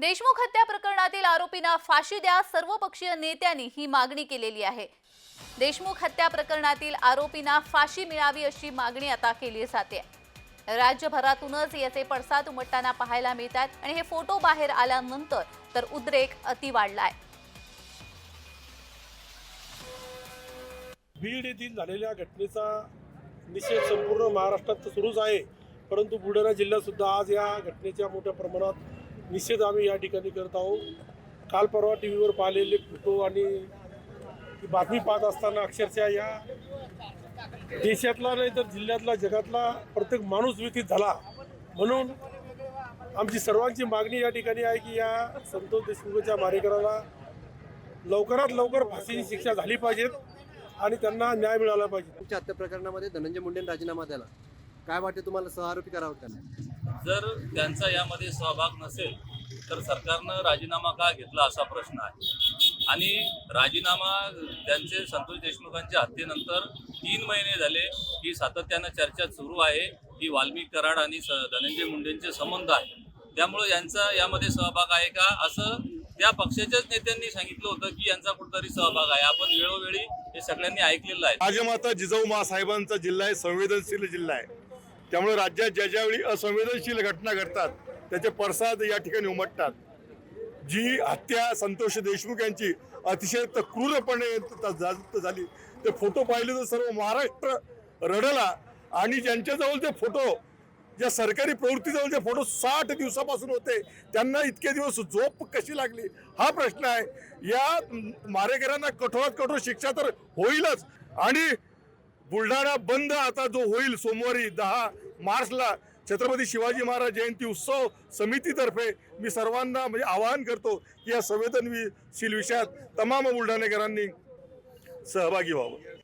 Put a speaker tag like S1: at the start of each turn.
S1: देशमुख हत्या प्रकरणातील आरोपींना फाशी द्या सर्वपक्षीय नेत्यांनी ही मागणी केलेली आहे. देशमुख हत्या प्रकरणातील आरोपींना फाशी मिळावी अशी मागणी आता केली जाते. राज्यभरातूनच याचे पडसाद उमटताना पाहायला मिळतात आणि हे फोटो बाहेर आल्यानंतर तर उद्रेक अति वाढलाय.
S2: बीड येथील झालेल्या घटनेचा निषेध संपूर्ण महाराष्ट्रात सुरूच आहे. परंतु बुलढाणा जिल्ह्यात सुद्धा आज या घटनेच्या मोठ्या प्रमाणात निषेध आम्ही या ठिकाणी करत आहोत. काल परवा टी व्हीवर पाहिलेले फोटो आणि बातमी पाहत असताना अक्षरशः या देशातला नाही तर जिल्ह्यातला जगातला प्रत्येक माणूस व्यतीत झाला. म्हणून आमची सर्वांची मागणी या ठिकाणी आहे की या संतोष देशमुखच्या मारेकराला लवकरात लवकर फाशीची शिक्षा झाली पाहिजेत आणि त्यांना न्याय मिळाला पाहिजे.
S3: तुमच्या हत्या प्रकरणामध्ये धनंजय मुंडेने राजीनामा द्याला काय वाटते तुम्हाला? सहआरोपी करावं त्यांना
S4: जर त्यांचा यामध्ये सहभाग नसेल तर सरकारनं राजीनामा का घेतला असा प्रश्न आहे? आणि राजीनामा त्यांचे संतोष देशमुखांच्या हत्येनंतर तीन महिने झाले ही सातत्यानं चर्चा सुरू आहे की वाल्मिक कराड आणि स- धनंजय मुंडेंचे संबंध आहे. त्यामुळं यांचा यामध्ये सहभाग आहे का? असं त्या पक्षाच्याच नेत्यांनी सांगितलं होतं की यांचा कुठतरी सहभाग आहे. आपण वेळोवेळी हे सगळ्यांनी ऐकलेलं आहे.
S5: राजमाता जिजाऊ मासाहेबांचा जिल्हा आहे संवेदनशील जिल्हा आहे. त्यामुळे राज्यात ज्या ज्यावेळी असंवेदनशील घटना घडतात त्याचे पडसाद या ठिकाणी उमटतात. जी हत्या संतोष देशमुख यांची अतिशय क्रूरपणे त- झाली. ते फोटो पाहिले तर सर्व महाराष्ट्र रडला आणि ज्यांच्याजवळ ते फोटो ज्या सरकारी प्रवृत्तीजवळ जे फोटो साठ दिवसापासून होते त्यांना इतके दिवस झोप कशी लागली? हा प्रश्न आहे. या मारेकऱ्यांना कठोरात कठोर शिक्षा तर होईलच. आणि बुलढाणा बंद आता जो होईल सोमवारी दहा मार्चला छत्रपती शिवाजी महाराज जयंती उत्सव समितीतर्फे मी सर्वांना म्हणजे आवाहन करतो की या संवेदनशील विषयात तमाम बुलढाणेकरांनी सहभागी व्हावं.